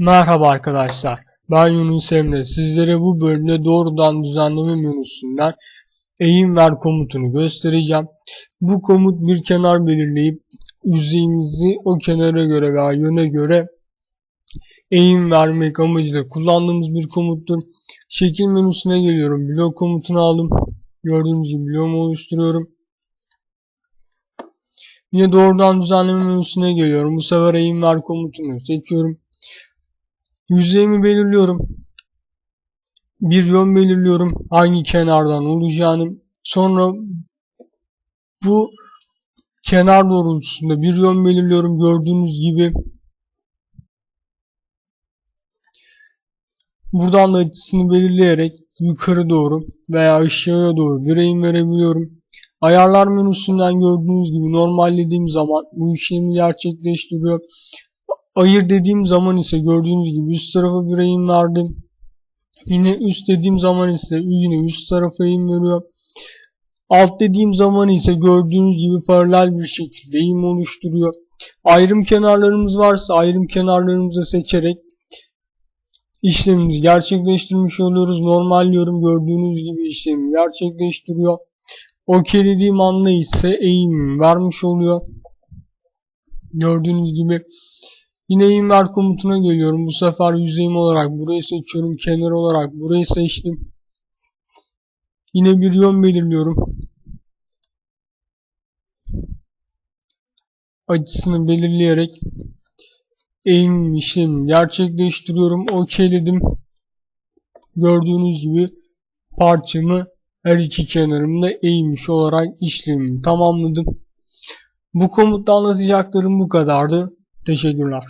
Merhaba arkadaşlar. Ben Yunus Emre. Sizlere bu bölümde doğrudan düzenleme menüsünden eğim ver komutunu göstereceğim. Bu komut bir kenar belirleyip yüzeyimizi o kenara göre veya yöne göre eğim vermek amacıyla kullandığımız bir komuttur. Şekil menüsüne geliyorum. Blok komutunu aldım. Gördüğünüz gibi bloğumu oluşturuyorum. Yine doğrudan düzenleme menüsüne geliyorum. Bu sefer eğim ver komutunu seçiyorum. Yüzeyimi belirliyorum. Bir yön belirliyorum. Hangi kenardan olacağını. Sonra bu kenar doğrultusunda bir yön belirliyorum. Gördüğünüz gibi buradan da açısını belirleyerek yukarı doğru veya aşağıya doğru bir eğim verebiliyorum. Ayarlar menüsünden gördüğünüz gibi normallediğim zaman bu işlemi gerçekleştiriyor. Ayır dediğim zaman ise gördüğünüz gibi üst tarafa bir eğim verdim. Yine üst dediğim zaman ise yine üst tarafa eğim veriyor. Alt dediğim zaman ise gördüğünüz gibi paralel bir şekilde eğim oluşturuyor. Ayrım kenarlarımız varsa ayrım kenarlarımızı seçerek işlemimizi gerçekleştirmiş oluyoruz. Normalliyorum gördüğünüz gibi işlemi gerçekleştiriyor. OK dediğim anda ise eğim vermiş oluyor. Gördüğünüz gibi Yine eğim ver komutuna geliyorum. Bu sefer yüzeyim olarak burayı seçiyorum. Kenar olarak burayı seçtim. Yine bir yön belirliyorum. Açısını belirleyerek eğim işlemi gerçekleştiriyorum. OK'ledim. Gördüğünüz gibi parçamı her iki kenarımda eğmiş olarak işlemimi tamamladım. Bu komutta anlatacaklarım bu kadardı. Teşekkürler.